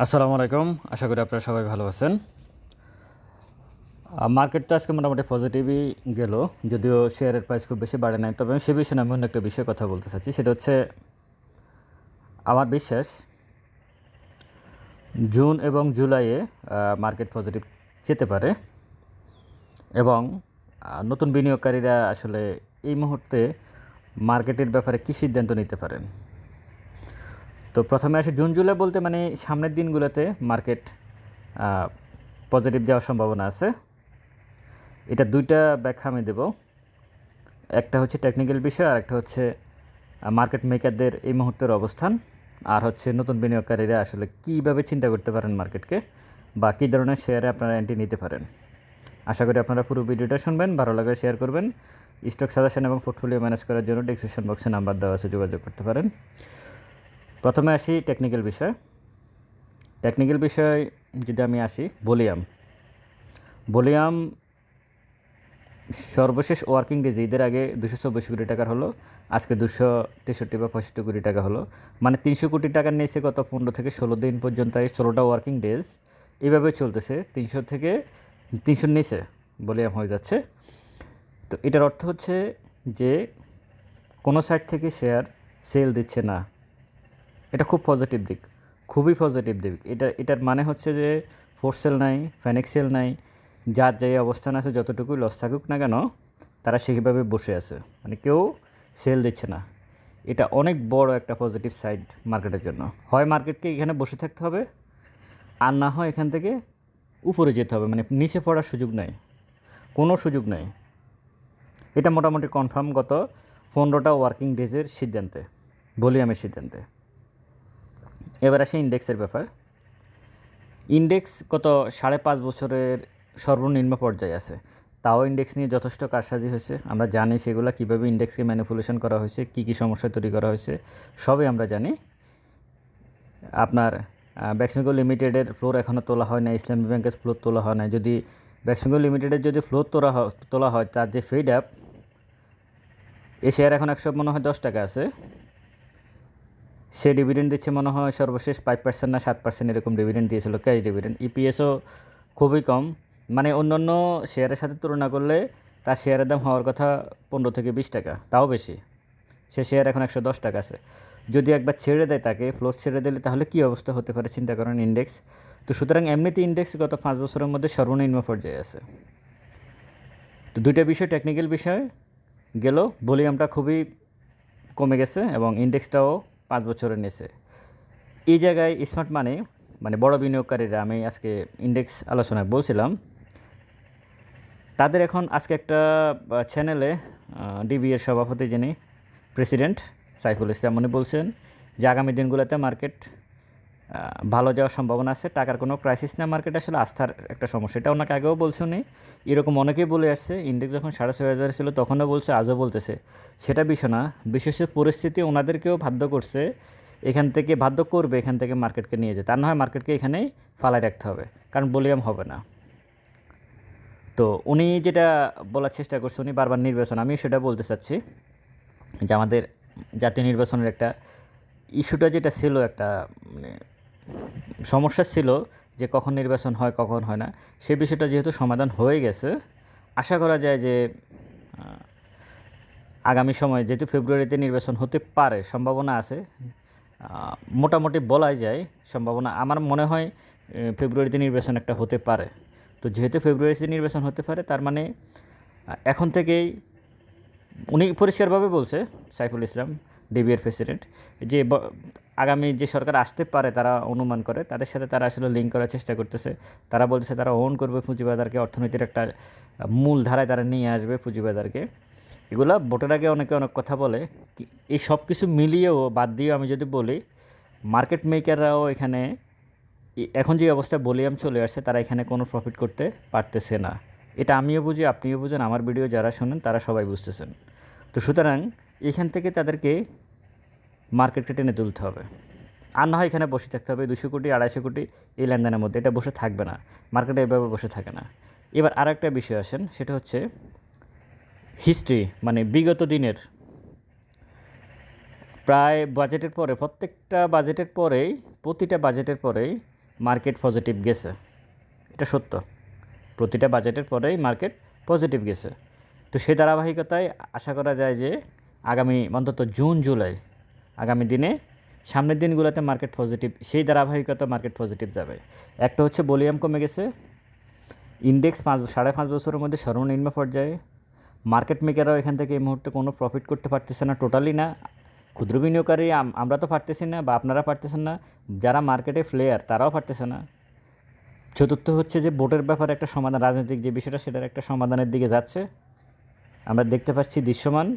আসসালামু আলাইকুম। আশা করি আপনারা সবাই ভালো আছেন। মার্কেট তো আজকে মোটামুটি পজিটিভই গেল, যদিও শেয়ারের প্রাইস খুব বেশি বাড়ে নাই। তবে আমি সে বিষয়ে আমি অন্য একটা বিষয়ে কথা বলতে চাচ্ছি। সেটা হচ্ছে, আমার বিশ্বাস জুন এবং জুলাইয়ে মার্কেট পজিটিভ যেতে পারে এবং নতুন বিনিয়োগকারীরা আসলে এই মুহূর্তে মার্কেটের ব্যাপারে কী সিদ্ধান্ত নিতে পারেন? তো প্রথমে আসে জুন, জুলাই বলতে মানে সামনের দিনগুলোতে মার্কেট পজিটিভ যাওয়ার সম্ভাবনা আছে। এটা দুইটা ব্যাখ্যা আমি দেব। একটা হচ্ছে টেকনিক্যাল বিষয়, আর একটা হচ্ছে মার্কেট মেকারদের এই মুহূর্তের অবস্থান। আর হচ্ছে নতুন বিনিয়োগকারীরা আসলে কীভাবে চিন্তা করতে পারেন মার্কেটকে, বা কী ধরনের শেয়ারে আপনারা এন্ট্রি নিতে পারেন। আশা করি আপনারা পুরো ভিডিওটা শুনবেন, ভালো লাগলে শেয়ার করবেন। স্টক সাজেশন এবং পোর্টফোলিও ম্যানেজ করার জন্য ডিসক্রিপশন বক্সে নাম্বার দেওয়া আছে, যোগাযোগ করতে পারেন। প্রথমে আসি টেকনিক্যাল বিষয়। টেকনিক্যাল বিষয় যদি আমি আসি বলিয়াম বলিয়াম সর্বশেষ ওয়ার্কিং ডেজ ঈদের আগে দুশো চব্বিশ কোটি টাকার হলো, আজকে দুশো তেষট্টি বা পঁয়ষট্টি কোটি টাকা হলো। মানে তিনশো কোটি টাকার নিয়েছে গত পনেরো থেকে ষোলো দিন পর্যন্ত এই ষোলোটা ওয়ার্কিং ডেজ এইভাবে চলতেছে, তিনশো থেকে তিনশোর নিচে বলিয়াম হয়ে যাচ্ছে। তো এটার অর্থ হচ্ছে যে কোনো সাইড থেকে শেয়ার সেল দিচ্ছে না। এটা খুব পজিটিভ দিক, খুবই পজিটিভ দিক। এটা, এটার মানে হচ্ছে যে ফোর্সেল নাই ফ্যানেক্সেল নাই, যার যে অবস্থান আছে যতটুকুই লস থাকুক না কেন, তারা সেইভাবে বসে আছে। মানে কেউ সেল দিচ্ছে না। এটা অনেক বড় একটা পজিটিভ সাইড মার্কেটের জন্য। হয় মার্কেটকে এখানে বসে থাকতে হবে, আর না হয় এখান থেকে উপরে যেতে হবে। মানে নিচে পড়ার সুযোগ নাই, কোনো সুযোগ নাই। এটা মোটামুটি কনফার্ম গত পনেরোটা ওয়ার্কিং ডেজের সিদ্ধান্তে ভলিউমের সিদ্ধান্তে। এবার আসে ইন্ডেক্সের ব্যাপার। ইন্ডেক্স গত সাড়ে পাঁচ বছরের সর্বনিম্ন পর্যায়ে আছে। তাও ইন্ডেক্স নিয়ে যথেষ্ট কারসাজি হয়েছে। আমরা জানি সেগুলো কীভাবে ইন্ডেক্সকে ম্যানিপুলেশন করা হয়েছে, কী কী সমস্যা তৈরি করা হয়েছে, সবই আমরা জানি। আপনার ব্যাক্সমিকো লিমিটেডের ফ্লোর এখনও তোলা হয় না ইসলামী ব্যাংকের ফ্লোর তোলা হয় না যদি ব্যাক্সমিকো লিমিটেডের যদি ফ্লোর তোলা হয় তোলা হয়, তার যে ফিড অ্যাপ এ শেয়ার এখন একশো মনে হয় দশ টাকা আছে। সে ডিভিডেন্ড দিচ্ছে মনে হয় সর্বশেষ ফাইভ পার্সেন্ট না সাত পার্সেন্ট এরকম ডিভিডেন্ড দিয়েছিল ক্যাশ ডিভিডেন্ড ইপিএসও খুবই কম। মানে অন্য অন্য শেয়ারের সাথে তুলনা করলে তার শেয়ারের দাম হওয়ার কথা পনেরো থেকে বিশ টাকা, তাও বেশি। সে শেয়ার এখন একশো দশ টাকা আছে। যদি একবার ছেড়ে দেয় তাকে ফ্লোর ছেড়ে দিলে তাহলে কী অবস্থা হতে পারে চিন্তা করেন ইন্ডেক্স তো সুতরাং এমনিতে ইন্ডেক্স গত পাঁচ বছরের মধ্যে সর্বনিম্ন পর্যায়ে আছে। তো দুইটা বিষয় টেকনিক্যাল বিষয় গেল। ভলিউমটা খুবই কমে গেছে এবং ইন্ডেক্সটাও পাঁচ বছরের নিচে। এই জায়গায় স্মার্ট মানি মানে বড় বিনিয়োগকারীরা, আমি আজকে ইন্ডেক্স আলোচনায় বলছিলাম, তাদের এখন আজকে একটা চ্যানেলে ডিবি এর সভাপতি যিনি প্রেসিডেন্ট সাইফুল ইসলাম, উনি বলছেন যে আগামী দিনগুলোতে মার্কেট ভালো যাওয়ার সম্ভাবনা আছে, টাকার কোনো ক্রাইসিস না মার্কেট আসলে আস্থার একটা সমস্যা। এটা ওনাকে আগেও বলছে উনি, এরকম অনেকেই বলে আসছে ইন্ডেক্স যখন সাড়ে ছয় হাজার ছিল তখনও বলছে, আজও বলতেছে। সেটা বিষয় না, বিশেষ পরিস্থিতি ওনাদেরকেও বাধ্য করছে, এখান থেকে বাধ্য করবে, এখান থেকে মার্কেটকে নিয়ে যেতে। আর না হয় মার্কেটকে এখানেই ফালাই রাখতে হবে, কারণ বলিয়াম হবে না। তো উনি যেটা বলার চেষ্টা করছে, উনি বারবার নির্বাচন আমি সেটা বলতে চাচ্ছি, যে আমাদের জাতীয় নির্বাচনের একটা ইস্যুটা যেটা ছিল একটা মানে সমস্যা ছিল যে কখন নির্বাচন হয়, কখন হয় না। সে বিষয়টা যেহেতু সমাধান হয়ে গেছে, আশা করা যায় যে আগামী সময়ে যেহেতু ফেব্রুয়ারিতে নির্বাচন হতে পারে, সম্ভাবনা আছে মোটামুটি বলাই যায়, সম্ভাবনা আমার মনে হয় ফেব্রুয়ারিতে নির্বাচন একটা হতে পারে। তো যেহেতু ফেব্রুয়ারিতে নির্বাচন হতে পারে, তার মানে এখন থেকেই উনি পরিষ্কারভাবে বলছে, সাইফুল ইসলাম ডিবিএর প্রেসিডেন্ট, যে আগামী যে সরকার আসতে পারে তারা অনুমান করে, তাদের সাথে তারা আসলে লিঙ্ক করার চেষ্টা করতেছে। তারা বলছে তারা ওন করবে পুঁজিবাজারকে অর্থনীতির একটা মূল ধারায় তারা নিয়ে আসবে পুঁজিবাজারকে এগুলা ভোটের আগে অনেকে অনেক কথা বলে। এই সব কিছু মিলিয়েও বাদ দিয়েও আমি যদি বলি মার্কেট মেকাররাও এখানে এখন যে অবস্থায় বলিয়াম চলে আসছে, তারা এখানে কোনো প্রফিট করতে পারতেছে না। এটা আমিও বুঝি, আপনিও বুঝেন, আমার ভিডিও যারা শোনেন, তারা সবাই বুঝতেছেন। তো সুতরাং এখান থেকে তাদেরকে মার্কেটকে টেনে তুলতে হবে। আর না হয় এখানে বসে থাকতে হবে দুশো কোটি, আড়াইশো কোটি এই লেনদেনের মধ্যে। এটা বসে থাকবে না। মার্কেটে এভাবে বসে থাকে না। এবার আর একটা বিষয় আসেন, সেটা হচ্ছে হিস্ট্রি মানে বিগত দিনের। প্রায় বাজেটের পরে, প্রত্যেকটা বাজেটের পরেই, প্রতিটা বাজেটের পরেই মার্কেট পজিটিভ গেছে। এটা সত্য। প্রতিটা বাজেটের পরেই মার্কেট পজিটিভ গেছে। তো সেই ধারাবাহিকতায় আশা করা যায় যে আগামী অন্তত জুন, জুলাই আগামী দিনে। সামনের দিনগুলোতে মার্কেট পজিটিভ সেই ধারাবাহিকতা মার্কেট পজিটিভ যাবে। একটা হচ্ছে ভলিউম কমে গেছে। ইন্ডেক্স পাঁচ সাড়ে পাঁচ বছরের মধ্যে সর্বনিম্ন পর্যায়ে। মার্কেট মেকাররাও এখান থেকে এই মুহূর্তে কোনো প্রফিট করতে পারতেছে না টোটালি না। ক্ষুদ্র বিনিয়োগকারী আমরা তো পারতেছি না বা আপনারা পারতেছেন না। যারা মার্কেটে প্লেয়ার তারাও পারতেছে না। চতুর্থ হচ্ছে যে ভোটের ব্যাপারে একটা সমাধান, রাজনৈতিক যে বিষয়টা, সেটার একটা সমাধানের দিকে যাচ্ছে। আমরা দেখতে পাচ্ছি দৃশ্যমান।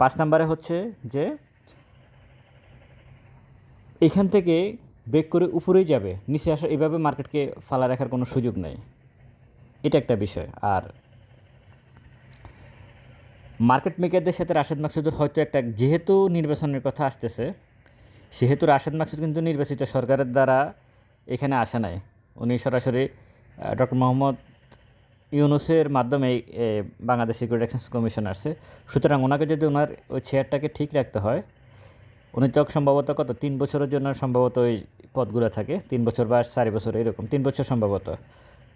পাঁচ নম্বরে হচ্ছে যে এখান থেকে ব্রেক করে উপরেই যাবে, নিচে আসা, এভাবে মার্কেটকে ফালা রাখার কোনো সুযোগ নেই। এটা একটা বিষয়। আর মার্কেট মেকারদের সাথে রাশেদ মাকসুদের হয়তো একটা, যেহেতু নির্বাচনের কথা আসতেছে, সেহেতু রাশেদ মাকসুদ কিন্তু নির্বাচিত সরকারের দ্বারা এখানে আসে নাই। উনি সরাসরি ডক্টর মোহাম্মদ ইউনুসের মাধ্যমে বাংলাদেশ সিকিউরিটি এক্সচেঞ্জ কমিশন আসছে। সুতরাং ওনাকে যদি ওনার ওই চেয়ারটাকে ঠিক রাখতে হয় তো সম্ভবত কত? তিন বছরের জন্য সম্ভবত ওই পদগুলো থাকে। তিন বছর বা চারি বছর এরকম। তিন বছর সম্ভবত।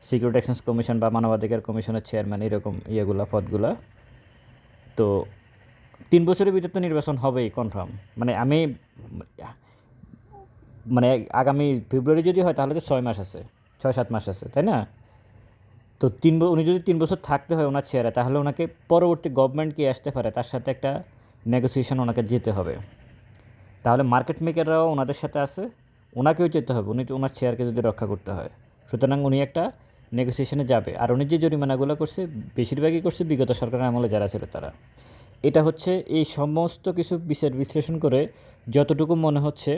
সিকিউরিটি এক্সচেঞ্জ কমিশন বা মানবাধিকার কমিশনের চেয়ারম্যান এরকম ইয়েগুলো, পদগুলো। তো তিন বছরের ভিতর তো নির্বাচন হবেই কনফার্ম মানে আমি মানে আগামী ফেব্রুয়ারি যদি হয়, তাহলে তো ছয় মাস আছে। ছয়, সাত মাস আছে, তাই না? তো তিন উনি যদি তিন বছর থাকতে হয় ওনার চেয়ারে তাহলে ওনাকে পরবর্তী গভর্নমেন্ট কি আসতে পারে, তার সাথে একটা নেগোসিয়েশন ওনাকে যেতে হবে। তাহলে মার্কেট মেকাররাও ওনাদের সাথে আছে, ওনাকেও যেতে হবে, উনি ওনার শেয়ারকে যদি রক্ষা করতে হয়। সুতরাং উনি একটা নেগোসিয়েশনে যাবে, আর উনি যে জরিমানাগুলো করছে, বেশিরভাগই করছে বিগত সরকারের আমলে যারা ছিল তারা। এটা হচ্ছে এই সমস্ত কিছু বিচার বিশ্লেষণ করে যতটুকু মনে হচ্ছে,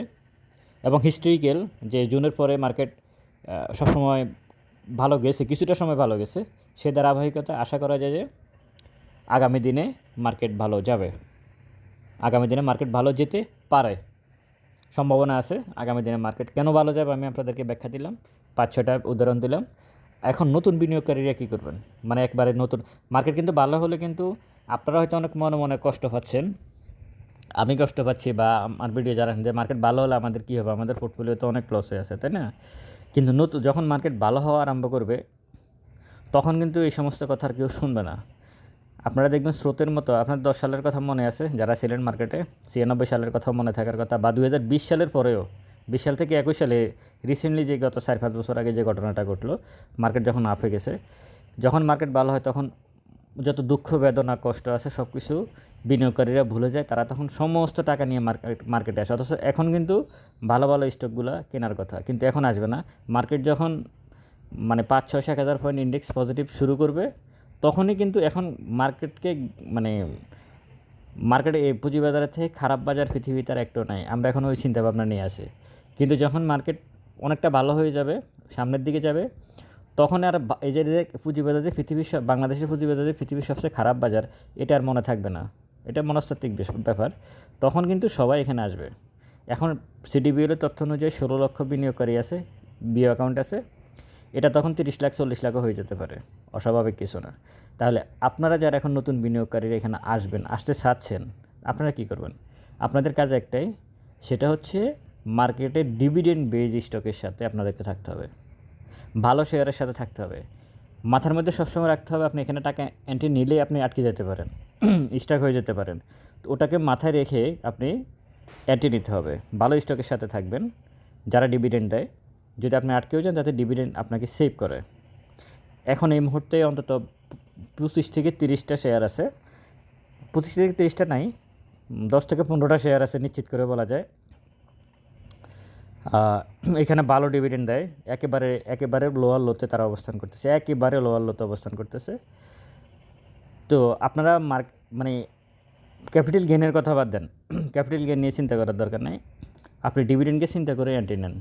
এবং হিস্ট্রিক্যাল যে জুনের পরে মার্কেট সবসময় ভালো গেছে, কিছুটা সময় ভালো গেছে, সে ধারাবাহিকতা আশা করা যায় যে আগামী দিনে মার্কেট ভালো যাবে। আগামী দিনে মার্কেট ভালো যেতে পারে। সম্ভাবনা আছে আগামী দিনে মার্কেট কেন ভালো যাবে আমি আপনাদেরকে ব্যাখ্যা দিলাম, পাঁচ ছটা উদাহরণ দিলাম। এখন নতুন বিনিয়োগকারীরা কী করবেন? মানে একবারে নতুন, মার্কেট কিন্তু ভালো হলে কিন্তু আপনারা হয়তো অনেক মনে মনে কষ্ট পাচ্ছেন। আমি কষ্ট পাচ্ছি বা আমার ভিডিও যারা যে মার্কেট ভালো হলে আমাদের কী হবে? আমাদের পোর্টফোলিও তো অনেক লসে আছে, তাই না? কিন্তু নতুন যখন মার্কেট ভালো হওয়া আরম্ভ করবে, তখন কিন্তু এই সমস্ত কথা আর কেউ শুনবে না। আপনারা দেখবেন স্রোতের মতো, আপনার দশ সালের কথা মনে আছে যারা ছিলেন মার্কেটে? ছিয়ানব্বই সালের কথা মনে থাকার কথা বা দু হাজার বিশ সালের পরেও, বিশ সাল থেকে একুশ সালে রিসেন্টলি যে গত চার, পাঁচ বছর আগে যে ঘটনাটা ঘটলো মার্কেট যখন আপ হয়ে গেছে, যখন মার্কেট ভালো হয় তখন যত দুঃখ, বেদনা, কষ্ট আছে সব কিছু বিনিয়োগকারীরা ভুলে যায়, তারা তখন সমস্ত টাকা নিয়ে মার্কেট মার্কেটে আসে। অথচ এখন কিন্তু ভালো ভালো স্টকগুলো কেনার কথা, কিন্তু এখন আসবে না। মার্কেট যখন মানে পাঁচ, ছয় এক হাজার পয়েন্ট ইন্ডেক্স পজিটিভ শুরু করবে তখনই কিন্তু এখন মার্কেটকে মানে মার্কেটে পুঁজিবাজারের থেকে খারাপ বাজার পৃথিবীতে আর একটু নাই। আমরা এখন ওই চিন্তাভাবনা নিয়ে আসি কিন্তু যখন মার্কেট অনেকটা ভালো হয়ে যাবে, সামনের দিকে যাবে, তখন আর এই যে পুঁজিবাজার যে পৃথিবীর বাংলাদেশের পুঁজিবাজার যে পৃথিবীর সবচেয়ে খারাপ বাজার, এটা আর মনে থাকবে না। এটা মনস্তাত্ত্বিক ব্যাপার। তখন কিন্তু সবাই এখানে আসবে। এখন সিডিবিএলের তথ্য অনুযায়ী ষোলো লক্ষ বিনিয়োগকারী আছে বিও অ্যাকাউন্ট আছে। এটা তখন তিরিশ লাখ, চল্লিশ লাখও হয়ে যেতে পারে। অস্বাভাবিক কিছু না। তাহলে আপনারা যারা এখন নতুন বিনিয়োগকারীরা এখানে আসবেন, আসতে চাচ্ছেন, আপনারা কি করবেন? আপনাদের কাজ একটাই, সেটা হচ্ছে মার্কেটে ডিভিডেন্ড বেজ স্টকের সাথে আপনাদেরকে থাকতে হবে। ভালো শেয়ারের সাথে থাকতে হবে। মাথার মধ্যে সবসময় রাখতে হবে, আপনি এখানে টাকা এন্ট্রি নিলেই আপনি আটকে যেতে পারেন স্টক হয়ে যেতে পারেন। তো ওটাকে মাথায় রেখে আপনি এন্ট্রি নিতে হবে। ভালো স্টকের সাথে থাকবেন, যারা ডিভিডেন্ড দেয় যদি আপনি আটকেও যান, যাতে ডিভিডেন্ড আপনাকে সেভ করে। এখন এই মুহূর্তে অন্তত পঁচিশ থেকে তিরিশটা শেয়ার আছে। পঁচিশ থেকে তিরিশটা নাই, দশ থেকে পনেরোটা শেয়ার আছে নিশ্চিত করে বলা যায়। এখানে ভালো ডিভিডেন্ড দেয়। একেবারে একেবারে লোয়ার লোতে তারা অবস্থান করতেছে। একেবারে লোয়ার লোতে অবস্থান করতেছে। তো আপনারা মার্ক মানে ক্যাপিটাল গেনের কথা বাদ দেন। ক্যাপিটাল গেন নিয়ে চিন্তা করার দরকার নেই। আপনি ডিভিডেন্ডকে চিন্তা করে এন্ট্রি নেন।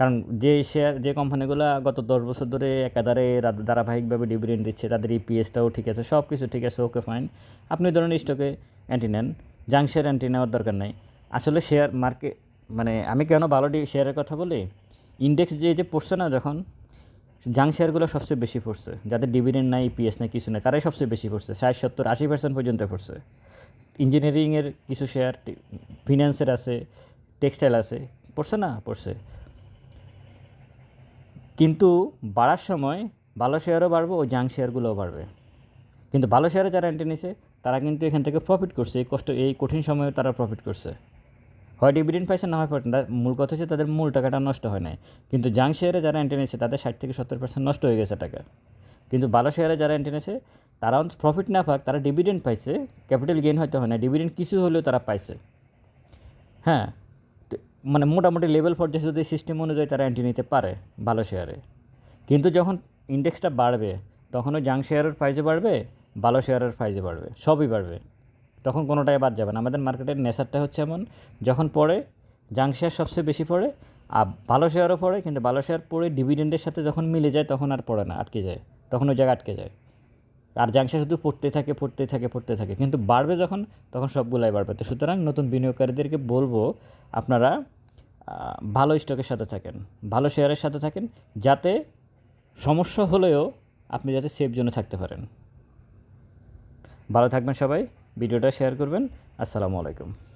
কারণ যে শেয়ার যে কোম্পানিগুলো গত দশ বছর ধরে একাধারে ধারাবাহিকভাবে ডিভিডেন্ড দিচ্ছে, তাদের ইপিএসটাও ঠিক আছে সব কিছু ঠিক আছে ওকে ফাইন আপনি ওই ধরনের স্টকে অ্যান্টি নেন জাং শেয়ার এন্ট্রি নেওয়ার দরকার নেই। আসলে শেয়ার মার্কেট মানে আমি কেন ভালো শেয়ারের কথা বলি? ইন্ডেক্স যে যে পড়ছে না যখন জাং শেয়ারগুলো সবচেয়ে বেশি পড়ছে। যাদের ডিভিডেন্ড নাই ইপিএস নাই, কিছু নাই, তারাই সবচেয়ে বেশি পড়ছে, ষাট, সত্তর, আশি পার্সেন্ট পর্যন্ত পড়ছে। ইঞ্জিনিয়ারিংয়ের কিছু শেয়ার ফিনান্সের আছে টেক্সটাইল আছে, পড়ছে না? পড়ছে। কিন্তু বাড়ার সময় ভালো শেয়ারও বাড়বে ও জাং শেয়ারগুলোও বাড়বে। কিন্তু ভালো শেয়ারে যারা এন্ট্রি নিছে, তারা কিন্তু এখান থেকে প্রফিট করছে, এই কষ্ট, এই কঠিন সময়ে তারা প্রফিট করছে। হয় ডিভিডেন্ড পাইছে না হয়। মূল কথা হচ্ছে তাদের মূল টাকাটা নষ্ট হয় নাই। কিন্তু জাং শেয়ারে যারা এন্ট্রি নিয়েছে তাদের ষাট থেকে সত্তর পার্সেন্ট নষ্ট হয়ে গেছে টাকা। কিন্তু ভালো শেয়ারে যারা এন্ট্রি নিয়েছে তারা প্রফিট না পাক, তারা ডিভিডেন্ড পাইছে ক্যাপিটাল গেইন হয়তো হয় না ডিভিডেন্ড কিছু হলেও তারা পাইছে। হ্যাঁ মানে মোটামুটি লেভেল পর্যায়ে যদি সিস্টেম অনুযায়ী তারা এন্ট্রি নিতে পারে ভালো শেয়ারে কিন্তু যখন ইন্ডেক্সটা বাড়বে তখন ওই জাং শেয়ারের প্রাইজও বাড়বে, ভালো শেয়ারের প্রাইজও বাড়বে, সবই বাড়বে। তখন কোনোটাই বাদ যাবে না। আমাদের মার্কেটের নেচারটা হচ্ছে এমন, যখন পড়ে জাং শেয়ার সবচেয়ে বেশি পড়ে, আর ভালো শেয়ারও পড়ে, কিন্তু ভালো শেয়ার পড়ে ডিভিডেন্ডের সাথে যখন মিলে যায়, তখন আর পড়ে না, আটকে যায়, তখন ওই জায়গা আটকে যায়। আর জাংশা শুধু পড়তে থাকে পড়তে থাকে পড়তে থাকে। কিন্তু বাড়বে যখন, তখন সবগুলাই বাড়বে। তো সুতরাং নতুন বিনিয়োগকারীদেরকে বলব, আপনারা ভালো স্টকের সাথে থাকেন, ভালো শেয়ারের সাথে থাকেন, যাতে সমস্যা হলেও আপনি যাতে সেফ জোনে থাকতে পারেন। ভালো থাকবেন সবাই, ভিডিওটা শেয়ার করবেন। আসসালামু আলাইকুম।